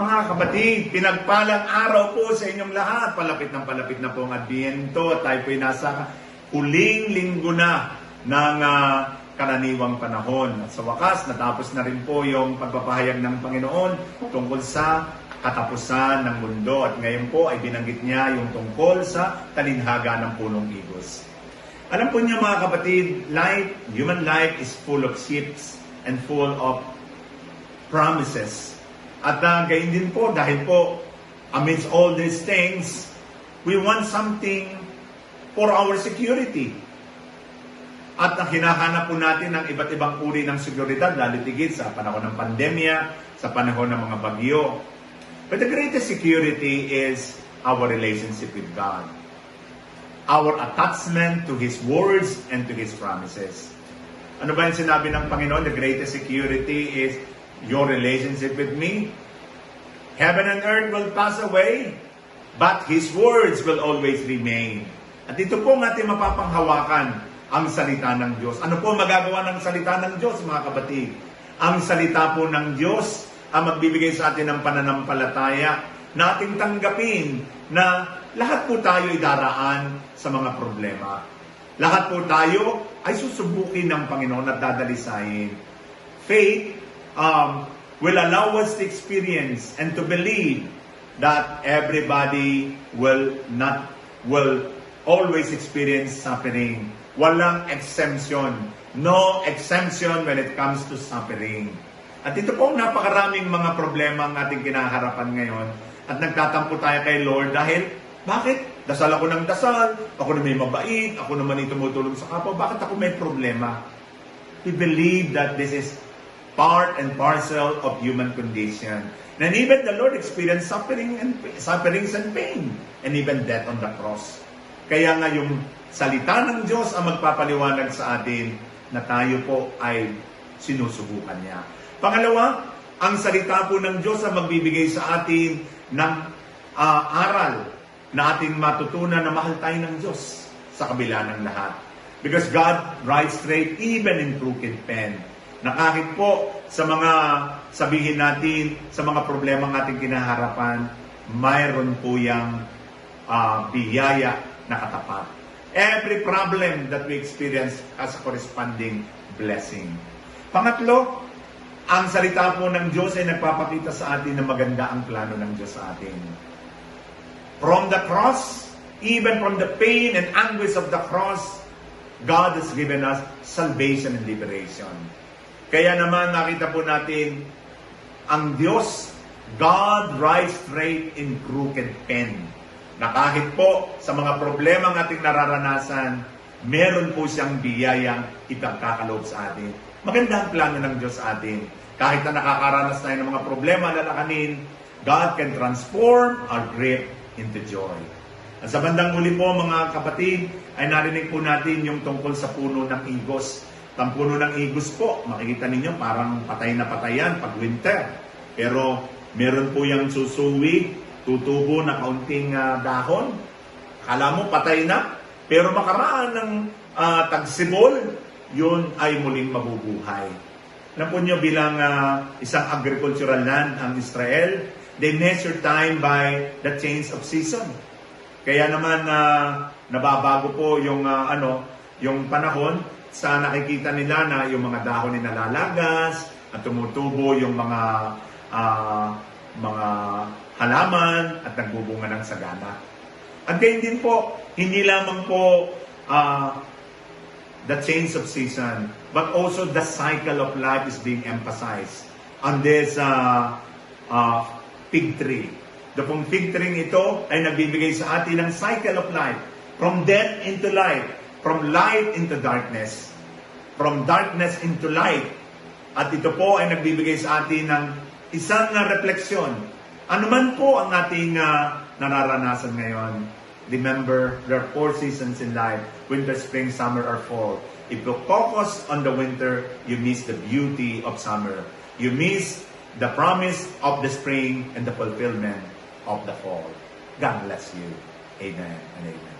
Mga kapatid, pinagpalang araw po sa inyong lahat. Palapit ng palapit na po ang Adviento. Tayo po'y nasa huling linggo na ng ah, karaniwang panahon. At sa wakas, natapos na rin po yung pagpapahayag ng Panginoon tungkol sa katapusan ng mundo. At ngayon po ay binanggit niya yung tungkol sa talinhaga ng punong igos. Alam po niyo mga kapatid, life, human life is full of ships and full of promises. At uh, gayon din po, dahil po, amidst all these things, we want something for our security. At ang hinahanap po natin ng iba't ibang uri ng seguridad, lalo sa panahon ng pandemya, sa panahon ng mga bagyo. But the greatest security is our relationship with God. Our attachment to His words and to His promises. Ano ba yung sinabi ng Panginoon? The greatest security is your relationship with me. Heaven and earth will pass away, but His words will always remain. At ito po ang ating mapapanghawakan, ang salita ng Diyos. Ano po magagawa ng salita ng Diyos, mga kapatid? Ang salita po ng Diyos ang magbibigay sa atin ng pananampalataya na ating tanggapin na lahat po tayo daraan sa mga problema. Lahat po tayo ay susubukin ng Panginoon at dadalisayin. Faith um, will allow us to experience and to believe that everybody will not will always experience suffering. Walang exemption. No exemption when it comes to suffering. At ito po napakaraming mga problema ang ating kinaharapan ngayon. At nagtatampo tayo kay Lord dahil, bakit? Dasal ako ng dasal, ako na may mabait, ako naman yung tumutulong sa kapwa, bakit ako may problema? We believe that this is part and parcel of human condition. And even the Lord experienced suffering and sufferings and pain, and even death on the cross. Kaya nga yung salita ng Diyos ang magpapaliwanag sa atin na tayo po ay sinusubukan niya. Pangalawa, ang salita po ng Diyos ang magbibigay sa atin ng ah, aral na ating matutunan na mahal tayo ng Diyos sa kabila ng lahat. Because God writes straight even in crooked pen. Na kahit po sa mga sabihin natin, sa mga problema ng ating kinaharapan, mayroon po yung ah, biyaya na katapat. Every problem that we experience has a corresponding blessing. Pangatlo, ang salita po ng Diyos ay nagpapakita sa atin na maganda ang plano ng Diyos sa atin. From the cross, even from the pain and anguish of the cross, God has given us salvation and liberation. Kaya naman nakita po natin, ang Diyos, God writes straight in crooked pen. Na kahit po sa mga problema ng ating nararanasan, meron po siyang biyayang ipagkakaloob sa atin. Maganda ang plano ng Diyos sa atin. Kahit na nakakaranas tayo ng mga problema na lakanin, God can transform our grief into joy. At sa bandang huli po mga kapatid, ay narinig po natin yung tungkol sa puno ng igos. Ang puno ng igos po, makikita ninyo parang patay na patay yan pag winter. Pero meron po yung susuwi, tutubo na kaunting ah, dahon. Kala mo patay na, pero makaraan ng ah, tagsibol, yun ay muling mabubuhay. Alam po nyo bilang ah, isang agricultural land ang Israel, they measure time by the change of season. Kaya naman na nababago po yung ah, ano, yung panahon sa nakikita nila na yung mga dahon ay nalalagas at tumutubo yung mga ah, mga halaman at nagbubunga ng sagana. At gayon din po, hindi lamang po ah, the change of season, but also the cycle of life is being emphasized on this uh, uh, fig tree. The pong fig tree ito ay nagbibigay sa atin ng cycle of life. From death into life. From light into darkness. From darkness into light. At ito po ay nagbibigay sa atin ng isang uh, refleksyon. Ano man po ang ating uh, nararanasan ngayon, remember there are four seasons in life. Winter, spring, summer, or fall. If you focus on the winter, you miss the beauty of summer. You miss the promise of the spring and the fulfillment of the fall. God bless you. Amen and amen.